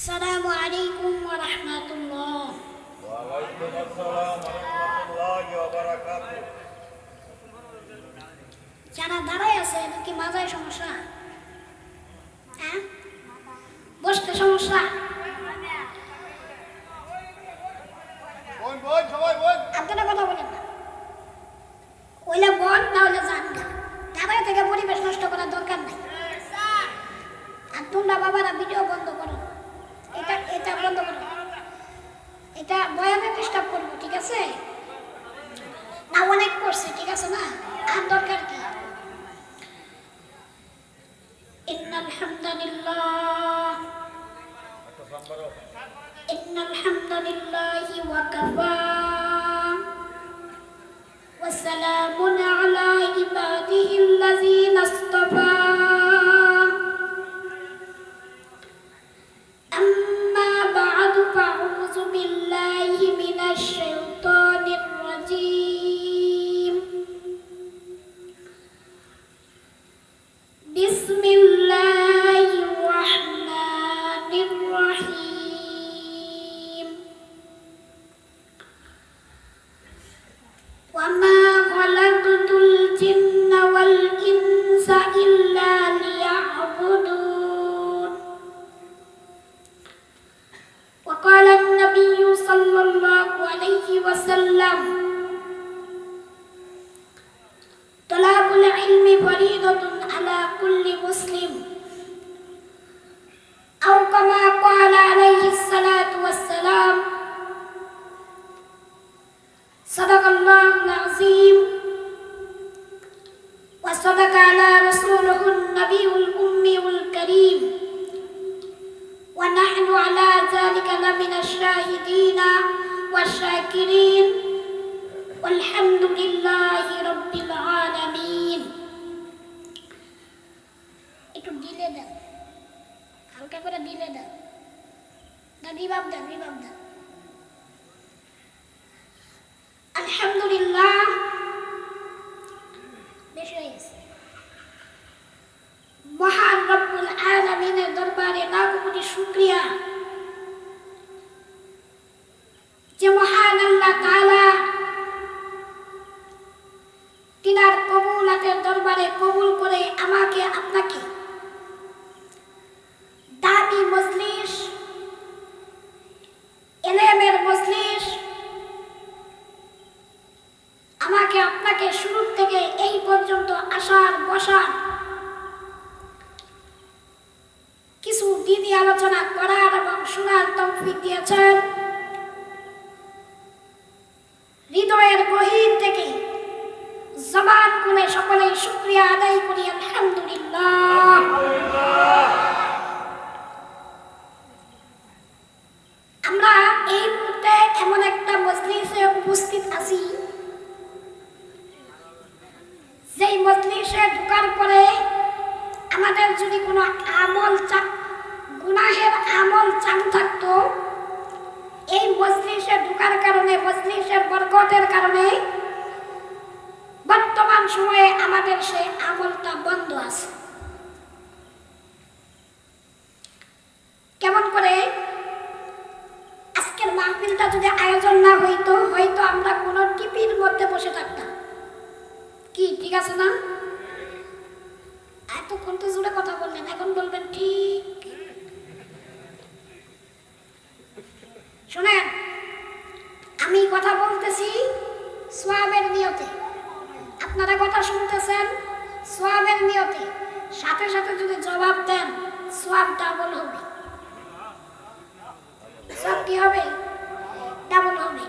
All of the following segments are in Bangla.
السلام عليكم ورحمة الله ওয়ালাইকুম আসসালাম রহমতুল্লাহি ওয়া বারাকাতুহু যারা দাঁড়ায় আছে এদের কি মাজায় সমস্যা হ্যাঁ বসতে সমস্যা বোন বোন সবাই বোন আপনারা কথা বলেন না ওইলে বল না হলে যান গা দাঁড়ায় থেকে পরিবেশ নষ্ট করার দরকার নাই আর তোমরা বাবারা ভিডিও বন্ধ করো এটা এটা বন্ধ করো। এটা বয়ানে ডিস্টার্ব করব ঠিক আছে? না, অনেক করছে ঠিক আছে না? আর দরকার فريضة على كل مسلم. أو كما قال عليه الصلاة والسلام صدق الله العظيم. وصدق على رسوله النبي الأمي الكريم. ونحن على ذلك لمن الشاهدين والشاكرين. والحمد لله رب العالمين. একটু দিলে দাও। হালকা করে দিলে দাও। না রিবাব দাও রিবাব দাও। আলহামদুলিল্লাহ বেশি হয়ে গেছে মহান রব্বুল আলামিনের দরবারে লাখ কোটি শুকরিয়া যে মহান আল্লাহ তাআলা তিনার কবুলাতের দরবারে কবুল করে আমাকে আপনাকে দাবি মজলিস এলেমের মজলিস আমাকে আপনাকে শুরু থেকে এই পর্যন্ত আসার বসার কিছু দিদি আলোচনা করার এবং শোনার তৌফিক দিয়েছেন হৃদয়ের গহীন থেকে জবান খুলে সকলেই শুক্রিয়া আদায় করি আলহামদুলিল্লাহ আমরা এই মুহূর্তে এমন একটা মজলিসে উপস্থিত আছি। যেই মজলিসে ঢোকার পরে আমাদের যদি কোনো আমল চাক গুনাহের আমল চালু থাকতো, এই মজলিসে ঢোকার কারণে, মজলিসের বরকতের কারণে বর্তমান সময়ে আমাদের সেই আমলটা বন্ধ আছে। মাহফিলটা যদি আয়োজন না হইতো, হয়তো আমরা কোনো টিপির মধ্যে বসে থাকতাম। কি, ঠিক আছে না? এতক্ষণ তো জুড়ে কথা বললেন, এখন বলবেন ঠিক। শোনেন, আমি কথা বলতেছি সোয়াবের নিয়তে। আপনারা কথা শুনতেছেন সোয়াবের নিয়তে। সাথে সাথে যদি জবাব দেন সোয়াব ডাবল হবে। সব কি হবে? ডাবল হবে।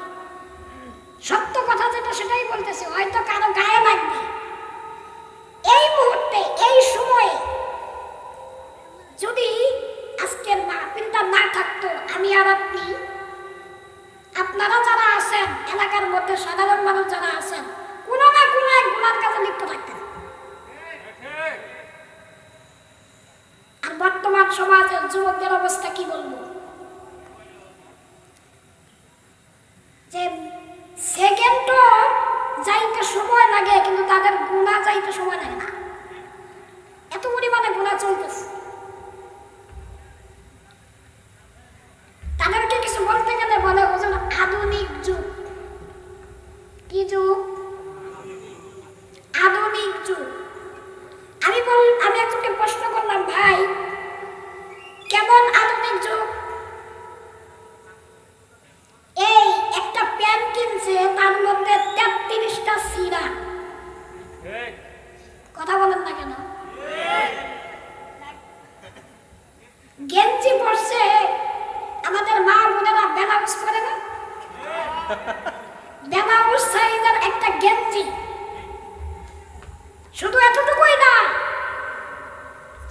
সত্য কথা যেটা সেটাই বলতেছে। হয়তো কারও গায়ে লাগবে এই মুহূর্তে এই সময়ে যদি আজকের মাহফিলটা না থাকতো আমি আর আপনি আপনারা যারা আছেন এলাকার মধ্যে সাধারণ মানুষ যারা আছেন কোনো না কোনো এক গুণার কাছে লিপ্ত থাকতেন আর বর্তমান সমাজের যুবকদের অবস্থা কি বলব যে সেকেন্ডও যাইতে সময় লাগে কিন্তু তাদের গুণা যাইতে সময় লাগে না এত পরিমাণে কথা বলেন না কেন? গেঞ্জি পড়ছে আমাদের মা বোনেরা বেনারস পরে না? সাইজের একটা গেঞ্জি। শুধু এতটুকুই না,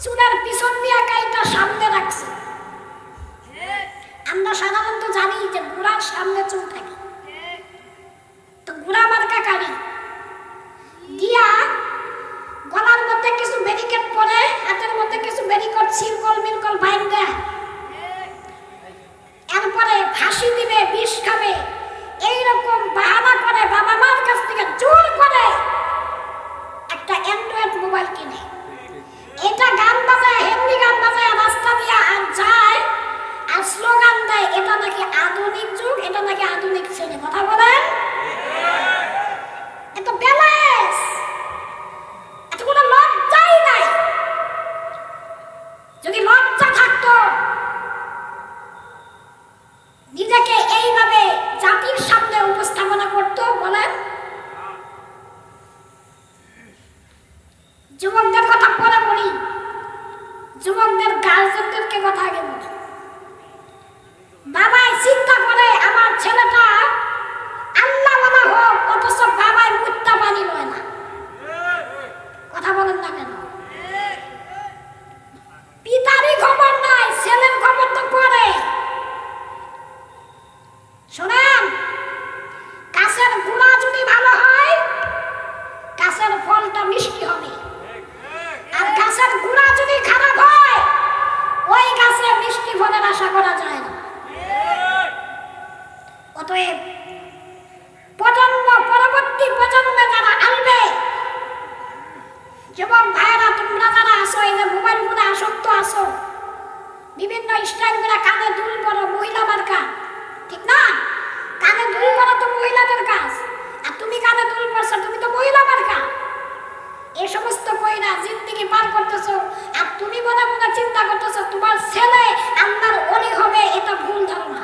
চুলের পিছন দিয়ে কাইটা সামনে রাখছে। আমরা সাধারণত জানি যে বুড়ার সামনে চুল থাকে। সমস্ত কইরা জিন্দিগি পার করতেছো, আর তুমি বড় মনে চিন্তা করতেছো, তোমার ছেলে আমার অলি হবে, এটা ভুল ধারণা।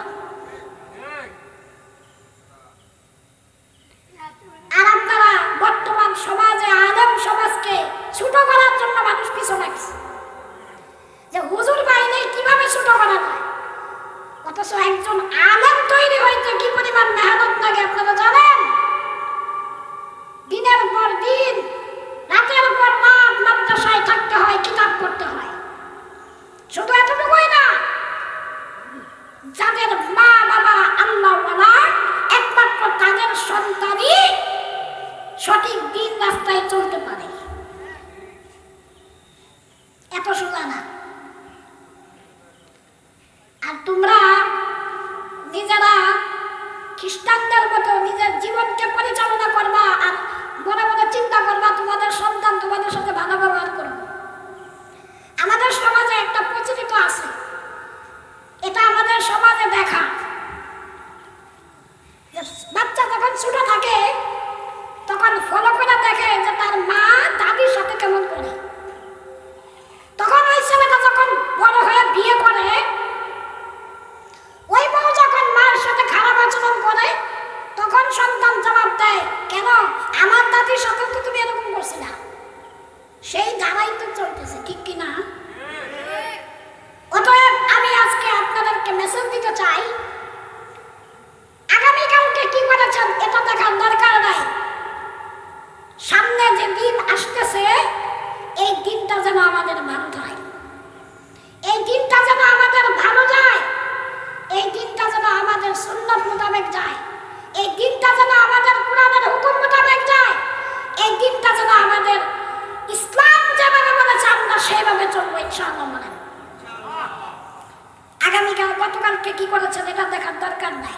গতকালকে কি করেছেন এটা দেখার দরকার নাই।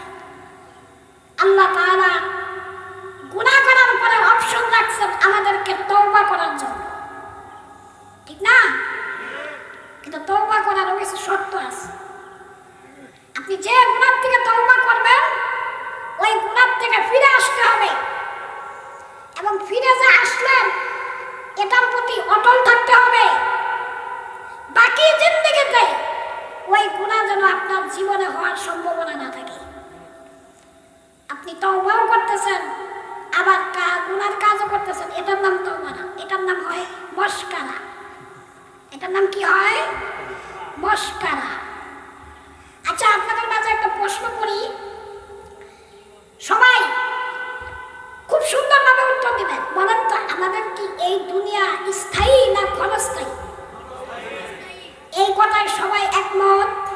আল্লাহ তারা গুণা করার পরে অপশন রাখছেন আমাদেরকে তৌবা করার জন্য। ঠিক না? কিন্তু তৌবা করারও কিছু শর্ত আছে। আপনি যে গুণার থেকে তৌবা করবেন, ওই গুণার থেকে ফিরে আসতে হবে। এবং ফিরে যে আসলেন, এটার প্রতি অটল থাকতে হবে। বাকি জিন্দিগিতে ওই গুণা যেন আপনার জীবনে হওয়ার সম্ভাবনা না থাকে। আপনি তওবাও করতেছেন, আবার গুণার কাজও করতেছেন। এটার নাম তওবা না, এটার নাম হয় মস্কারা এটার নাম কি হয়? মস্কারা আচ্ছা আপনাদের মাঝে একটা প্রশ্ন করি। সবাই খুব সুন্দরভাবে উত্তর দেবেন। বলেন তো, আমাদের কি এই দুনিয়া স্থায়ী না ক্ষণস্থায়ী? এই কথায় সবাই একমত।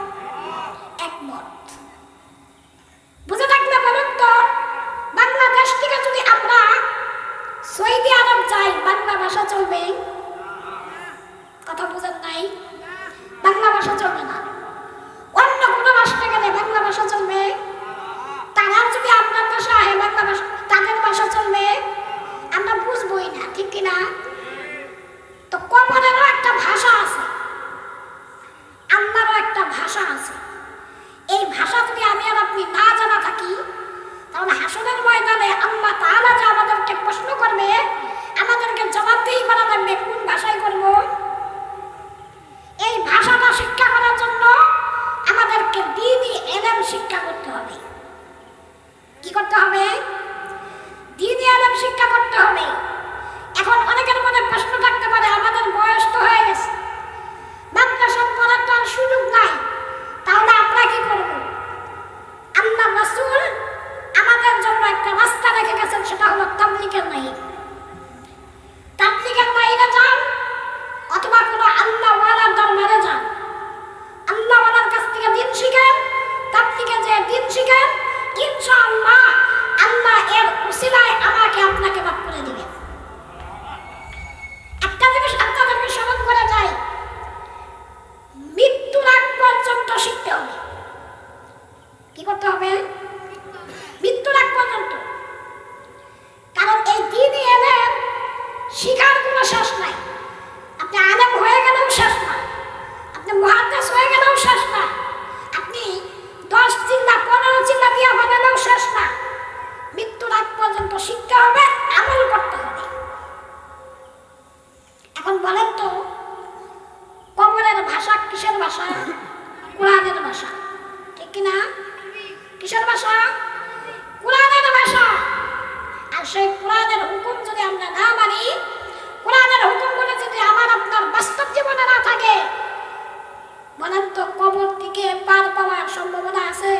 অনন্ত কবর থেকে পার পাওয়ার সম্ভাবনা আছে।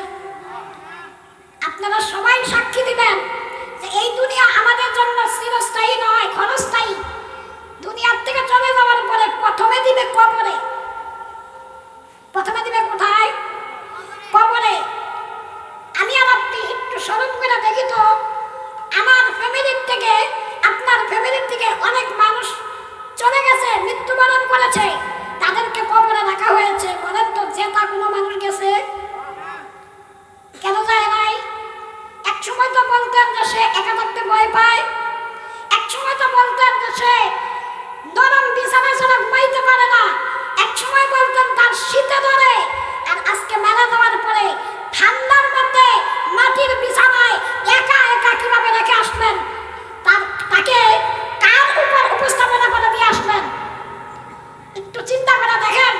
আপনারা সবাই সাক্ষী দিবেন যে এই দুনিয়া আমাদের জন্য চিরস্থায়ী নয়, ক্ষণস্থায়ী। দুনিয়ার থেকে চলে যাওয়ার পরে প্রথমে দিবে কবরে। প্রথমে দিবে কোথায়? কবরে। আমি আর আপনি একটু স্মরণ করে দেখি তো, আমার ফ্যামিলির থেকে, আপনার ফ্যামিলির থেকে অনেক মানুষ চলে গেছে, মৃত্যুবরণ করেছে। রাখা হয়েছে। বলেন তো জেতা কোনো মানুষ গেছে? কেন যায় নাই? এক সময় তো বলতেন যে সে একা থাকতে ভয় পায়। এক সময় তো বলতেন যে সে নরম বিছানা ছাড়া ঘুমাইতে পারে না। এক সময় বলতেন তার শীতে ধরে। আর আজকে মেলা দেওয়ার পরে ঠান্ডার মধ্যে মাটির বিছানায় একা একা কীভাবে রেখে আসলেন? তার, তাকে কার উপর উপস্থাপনা করে দিয়ে আসলেন? একটু চিন্তা করে দেখেন।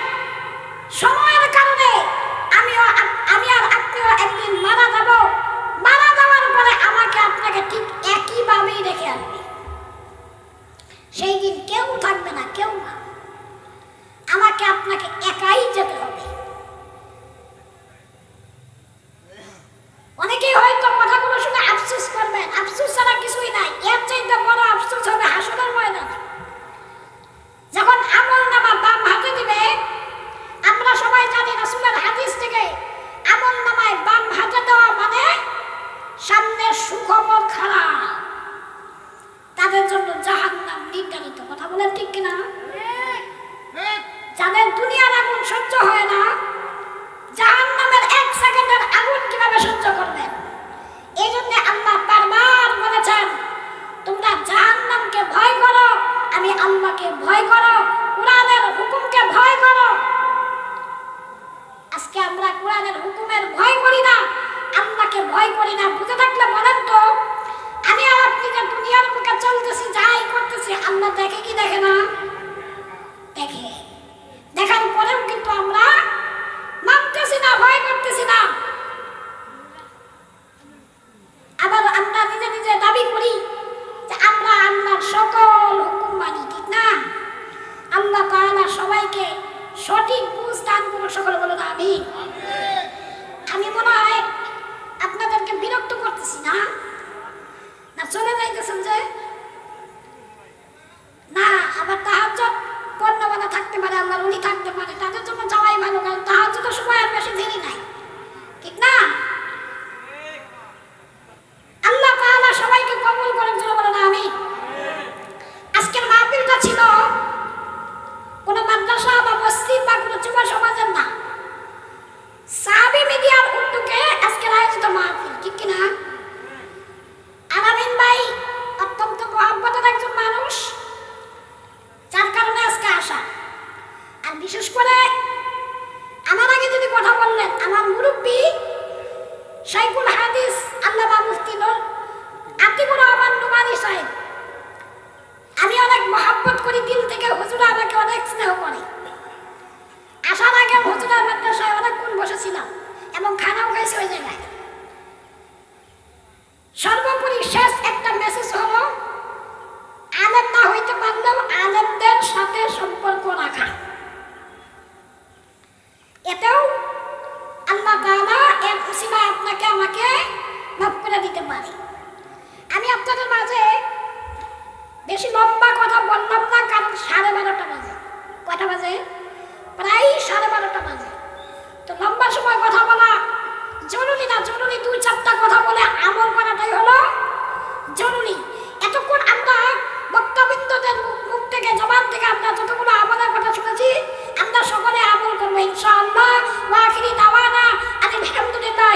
হাসিনা আপনাকে, আমাকে মাফ করে দিতে পারে। আমি আপনাদের মাঝে বেশি লম্বা কথা বললাম না, কারণ সাড়ে বারোটা বাজে। কটা বাজে? প্রায় সাড়ে বারোটা বাজে। তো লম্বা সময় কথা বলা জরুরি না, জরুরি দুই চারটা কথা বলে আমল করাটাই হলো জরুরি। এতক্ষণ আমরা বক্তাবৃন্দদের মুখ থেকে, জবান থেকে আমরা যতগুলো আমলের কথা শুনেছি আমরা সকলে আমল করব ইনশাআল্লাহ। ওয়াখিরি আলহামদুলিল্লাহ